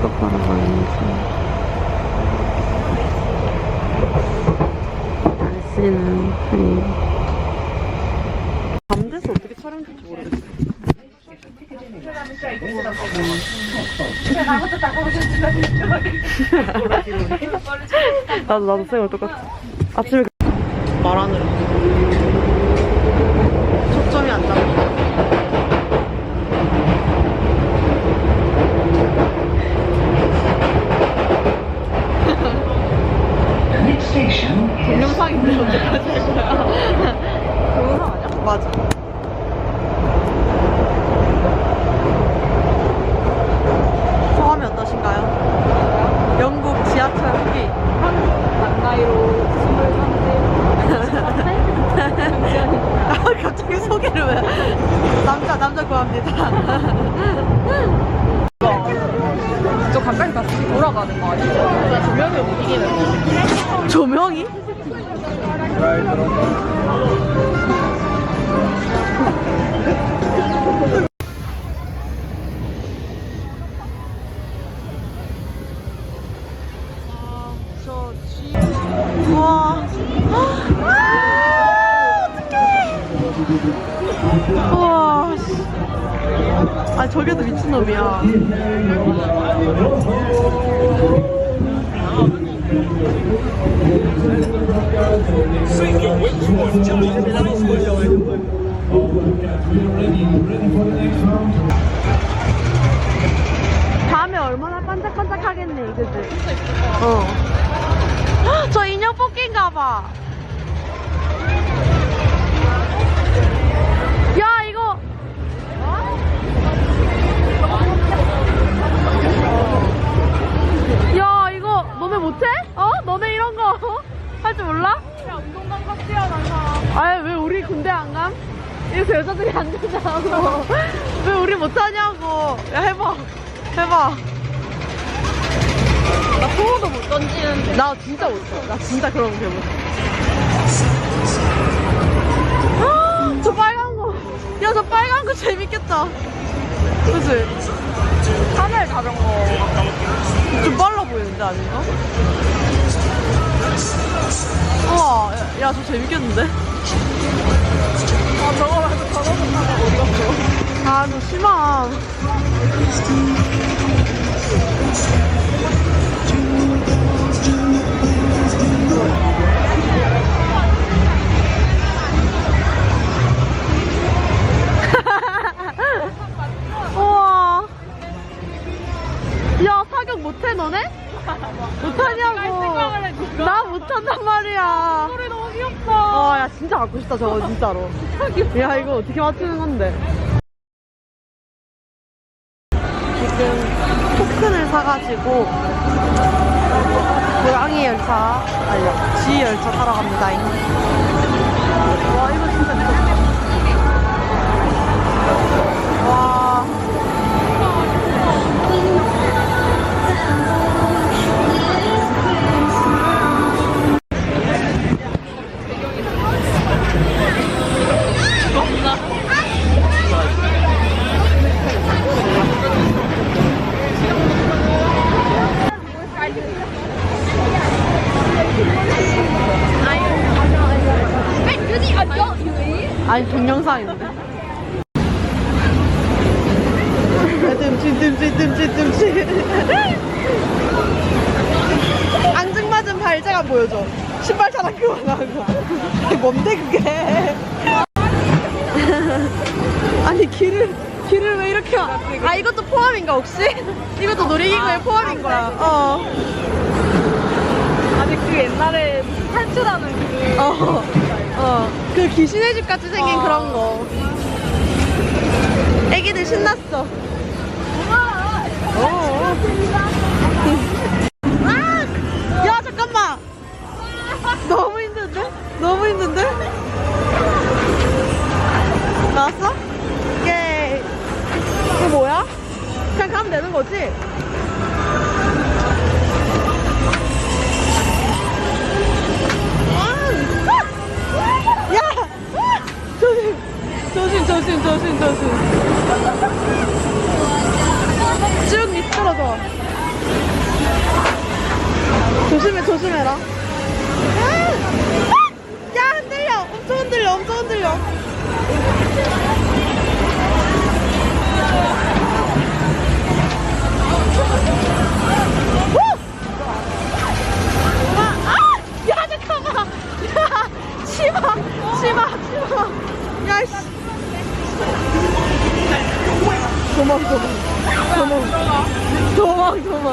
픽업하러 가는지. 날씨는 흐린. 밤돼서 어떻게 촬영 될지 모르겠어. 나도 나도 쌤을 똑같아. 아침에 저 재밌겠는데? 아 저거 말고 저거 타고 어디 갔어? 아, 저 실망. 우와. 야, 사격 못해, 너네? 못하냐고. 나 못한단 말이야. 소리 너무 귀엽다 어, 야, 진짜 갖고 싶다, 저거, 진짜로. 야, 이거 어떻게 맞추는 건데? 지금 토큰을 사가지고, 고양이 열차, 아니요, 쥐 열차 타러 갑니다. 와, 이거 진짜 미쳤다. 아니 동영상인데. 뜸치 뜸치 뜸치 뜸치. 앙증맞은 발자가 보여줘. 신발 자랑 그만하고. 아니, 뭔데 그게? 아니 길을 길을 왜 이렇게 와? 아 이것도 포함인가 혹시? 이것도 놀이기구에 포함인 거야. 어. 아니 그 옛날에 탈출하는 그 어. 어. 그 귀신의 집 같이 생긴 어. 그런 거. 애기들 신났어. 어. 아! 야, 잠깐만. 너무 힘든데? 너무 힘든데? 나왔어? 오케이. 이거 뭐야? 그냥 가면 되는 거지? 치마 치마 치마 야씨 도망. 도망 도망. 도망 도망.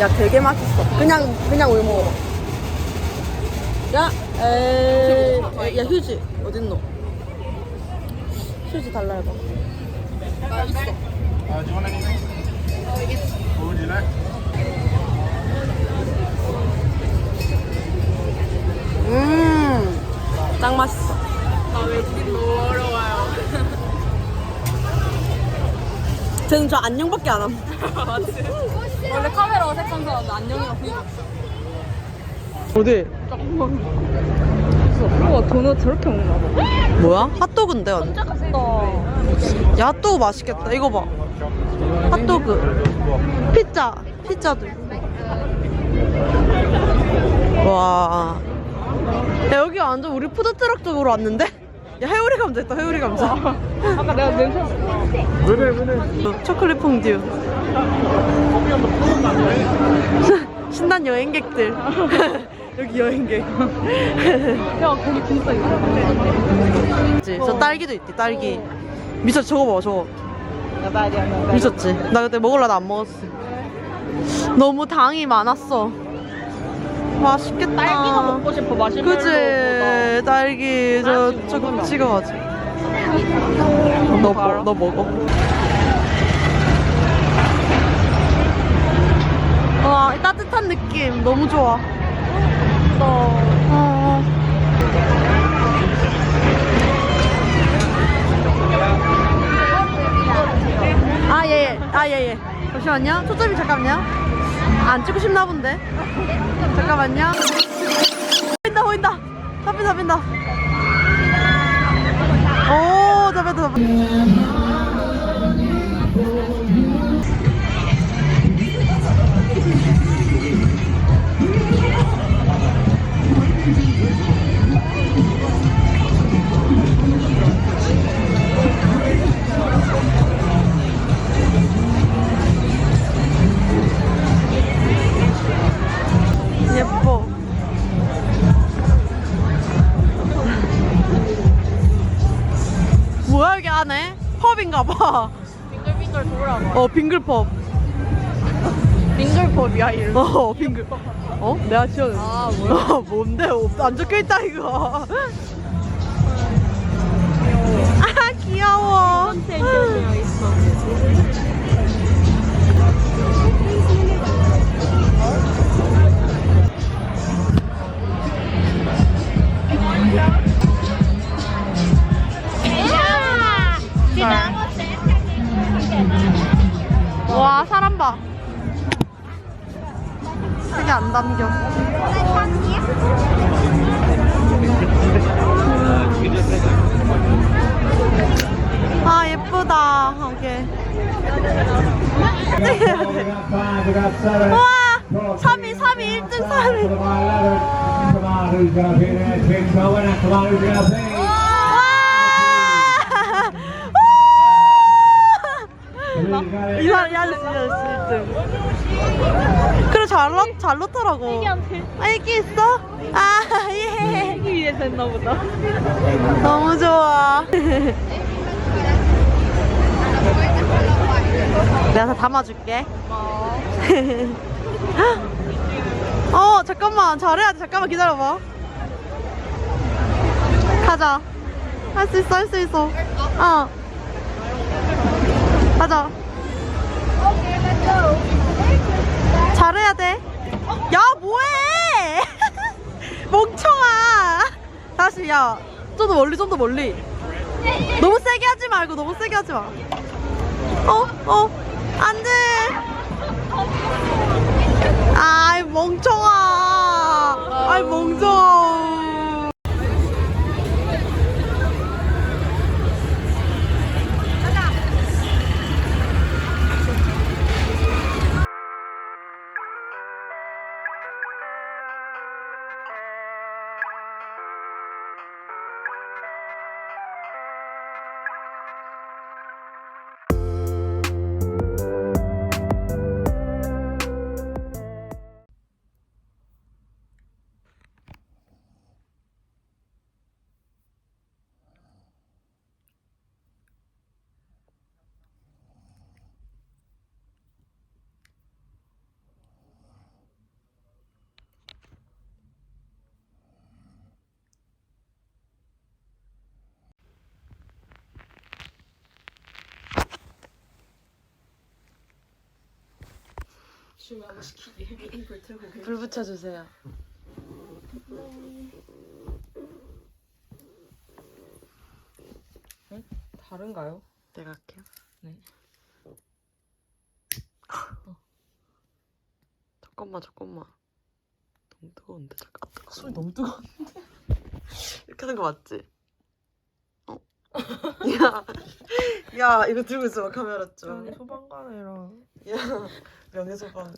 야 되게 맛있어. 그냥 그냥 우유 먹어봐. 야, 에이, 야 휴지 어딨노? 휴지 달라 해봐. 나 있어. Uh, do you want anything? What would you like? 음, 딱 맛있어. 나 외국인 너무 어려워요. 쟤는 저 안녕밖에 안 함. 맞지? 원래 카메라 어색한 사람은 안녕이가 보이고 어디? 우와 도넛 저렇게 먹나 봐. 뭐야? 핫도그인데 완전. 야 핫도그 맛있겠다. 이거 봐. 핫도그. 피자. 피자도. 와. 야 여기 완전 우리 푸드트럭 쪽으로 왔는데? 야 해오리 감자 있다. 해오리 감자. 아까 내가 냄새 어, 초콜릿 퐁듀. 신난 여행객들. 여기 여행객. 야 거기 진짜 있어. 저 딸기도 있대. 딸기. 미쳤 저거 봐 저거. 미쳤지? 나 그때 먹으려다 안 먹었어. 너무 당이 많았어. 맛있겠다. 딸기가 먹고 싶어 마시멜로보다. 그치? 딸기 저 하나씩 저거 먹으면. 찍어가지고. 너, 먹- 너 먹어. 와 따뜻한 느낌 너무 좋아. 어. 아, 예, 예. 아, 예, 예. 잠시만요. 초점이 잠깐만요. 안 찍고 싶나 본데. 잠깐만요. 보인다, 보인다. 잡힌다, 잡힌다. 오, 잡혔다, 잡혔다. 펍인가 봐. 빙글빙글 돌아봐. 어 빙글펍. 빙글pop이야 이름. 어 빙글. 어? 내가 지어냈어. 아, 뭐야? 어, 뭔데? 어, 안 적혀 있다 이거. 아 귀여워. 되어 있어. 와 사람 봐. 되게 안 담겨. 아 예쁘다. 오케이. 와 3위 3위 1등 3위. 와! 이 사람 이 아저씨 이 아저씨 1등. 그래 잘 넣, 잘 넣더라고. 아 애기 있어? 아 예. 이기 위해 됐나 보다. 너무 좋아. 내가 다 담아줄게. 어 잠깐만 잘해야 돼. 잠깐만 기다려봐. 가자. 할 수 있어 할 수 있어. 어. 가자. 잘해야 돼. 야 뭐해? 멍청아. 다시 야. 좀 더 멀리 좀 더 멀리. 너무 세게 하지 말고 너무 세게 하지 마. 어? 어? 안 돼. 아이 멍청아. 아이 멍청아. 불 붙여주세요. 다른가요? 내가 할게요. 네. 잠깐만 잠깐만. 너무 뜨거운데 잠깐. 아, 뜨거. 손이 너무 뜨거운데. 이렇게 하는 거 맞지? 어? 야, 야 이거 들고 있어 카메라 좀. 소방관이랑 야 명예소방.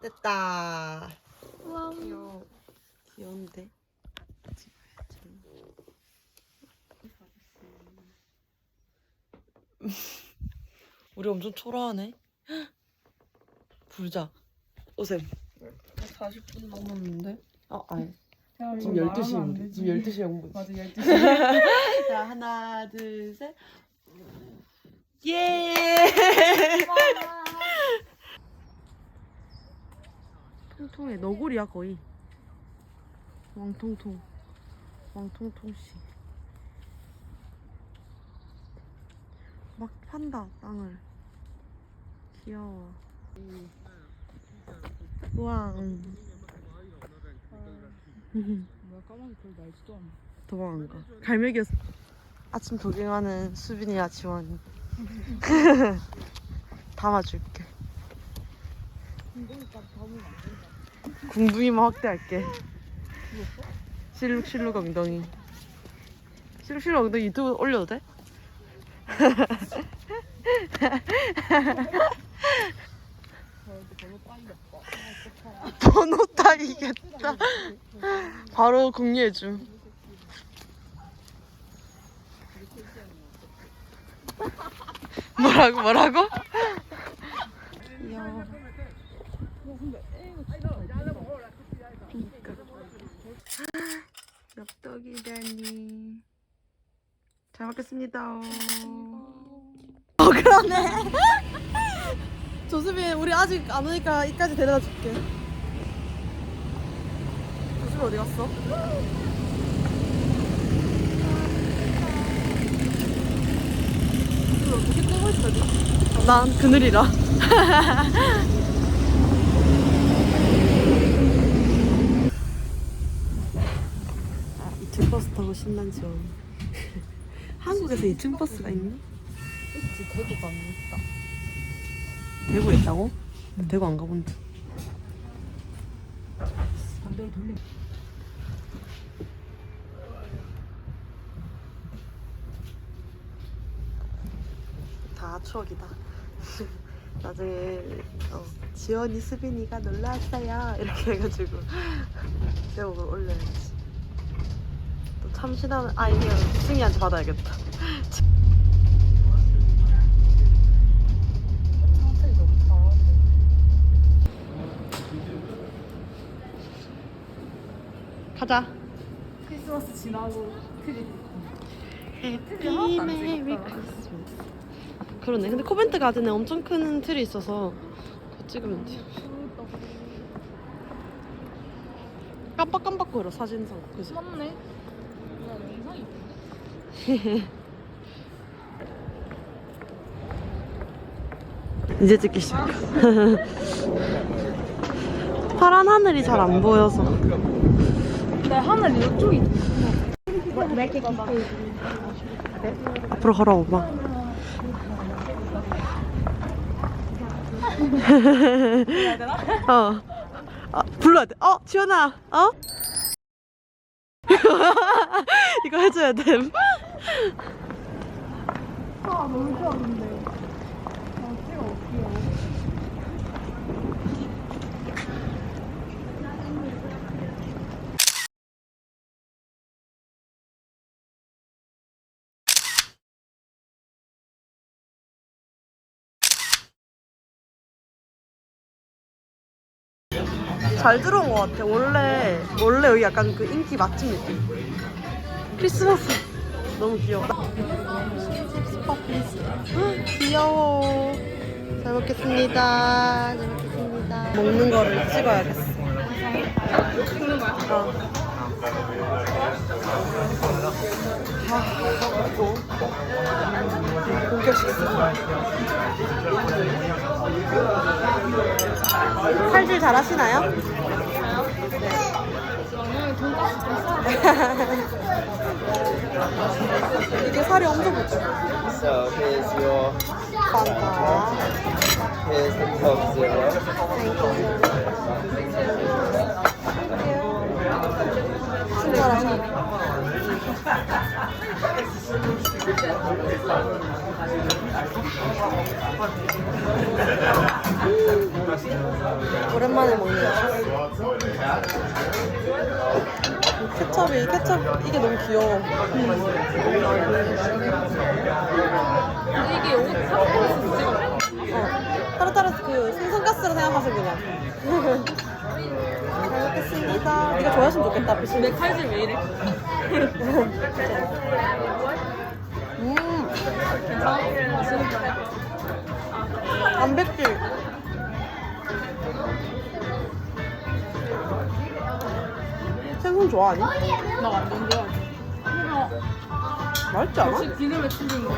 됐다. 귀여워. 귀여운데. 우리 엄청 초라하네. 부르자. 오셈. 40분 넘었는데 어, 아니. 야, 지금 이거 12시 말하면 안영 되지. 지금 12시 영분. 맞아 12시 자, 하나, 둘, 셋. 예! 통통해. 너구리야, 거의. 왕통통. 왕통통 씨. 막 판다, 땅을. 귀여워. 우와. 뭐야 까마귀 별 날지도 않아 도망 안 가. 갈매기였어. 아침 조깅하는 수빈이와 지원이. 담아줄게. 궁둥이만 확대할게. 실룩실룩 엉덩이. 실룩실룩 엉덩이 유튜브 올려도 돼? 번호 따 이겠다. 바로 공유해 줌. 뭐라고 뭐라고? 귀여워. 엽떡이라니. 잘 먹겠습니다. 어 그러네. 조수빈 우리 아직 안 오니까 이까지 데려다 줄게. 조수빈 어디 갔어? 어떻게 떼고 있어? 난 그늘이라. 아, 2층 버스 타고 신난 지원. 한국에서 2층 버스가 있니? 그치 대구가 안 있다 대구에 있다고? 대구 안 가본데. 반대로 돌려 다 추억이다. 나중에 어, 지원이 수빈이가 놀러 왔어요 이렇게 해가지고 제목을 올려야지. 또 참신한 아 이거 승희한테 받아야겠다. 가자. 크리스마스 지나고 트리 해피 메리. 크리스마스. 그러네. 근데 코벤트 가든에 엄청 큰 틀이 있어서 그거 찍으면 돼. 깜빡깜빡 거려 사진상. 그지? 맞네 야 영상 이쁜데? 이제 찍기 시작. 파란 하늘이 잘 안 보여서. 내 하늘 이쪽이 앞으로 걸어오봐. 어. 아, 불러야 돼. 어, 지연아. 어? 이거 해줘야 돼. 아 너무 좋아 근데 잘 들어온 것 같아. 원래 원래 여기 약간 그 인기 맛집 느낌. 크리스마스 너무 귀여워. 헉, 귀여워. 잘 먹겠습니다. 잘 먹겠습니다. 먹는 거를 찍어야겠어. 찍는 거야? 어. 칼질 잘 하시나요? 저는 돈가스 좀 싸. 이게 살이 엄청 붙죠. So here's your 감사합니다. here's the Coke Zero. 오랜만에 먹네요. 케첩이 케첩 이게 너무 귀여워. 이게 옷 사포에서 찍어. 어, 타르타르 그 생선가스로 생각하세요 그냥. 잘 먹겠습니다. 네가 좋아했으면 좋겠다. 비실. 내 칼질 왜 이래? 음. 단백질. 생선 좋아하니? 나 완전 좋아해. 그냥 맛있지 않아? 혹시 기름에 튀긴 거.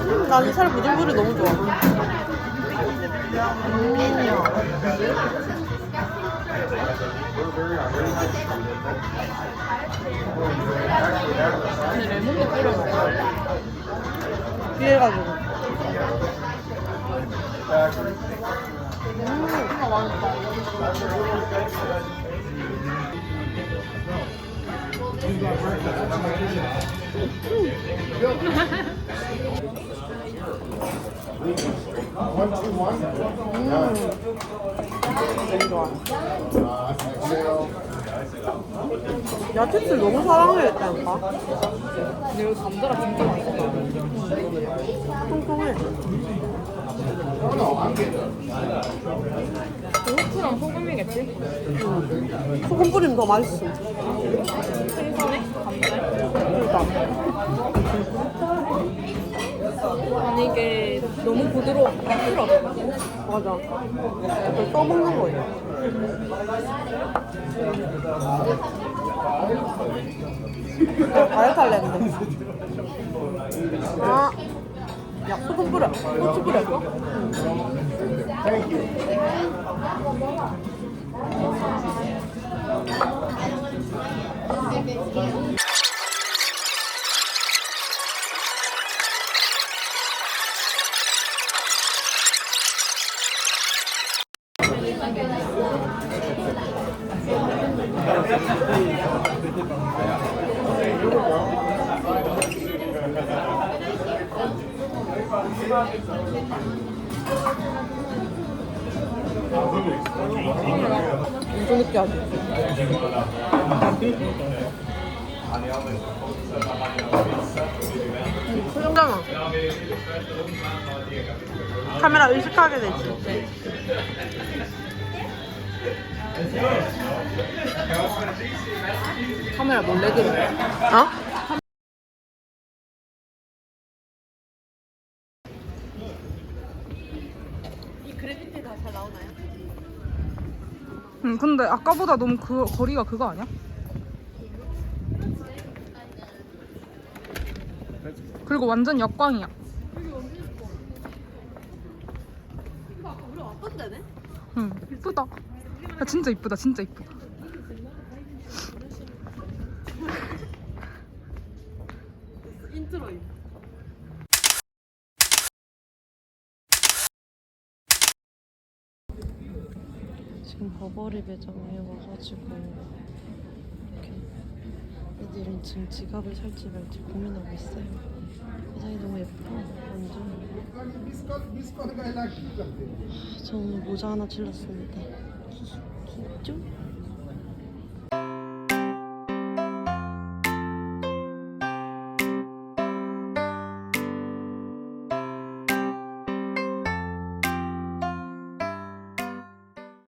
음, 난이 살 부들부들 너무 좋아. 음. 레몬도 뿌려 먹어. 귀해가지고. 진짜 맛있다. 야채들 너무 사랑해야겠다니까. 근데 여기 감자가 진짜 맛있다. 통통해. 후추랑 소금이겠지? 소금 뿌리면 더 맛있어. 생선에. 그러니까. 아니 이게 너무 부드러워. 맞아. 그걸 써먹는 거예요. 다이어트 할래 했는데. 아. 야, 소금 뿌려. 고추 뿌려. 엄 카메라 의식하게 되지. 카메라 몰래 들어. 어? 응, 근데 아까보다 너무 그 거리가 그거 아니야? 그리고 완전 역광이야. 응, 이쁘다. 야, 진짜 이쁘다, 진짜 이쁘다. 인트로. 지금 버버리 매장에 와가지고 이렇게 애들은 지금 지갑을 살지 말지 고민하고 있어요. 매장이 너무 예뻐. 완전. 하, 저는 모자 하나 질렀습니다. 귀- 귀죠?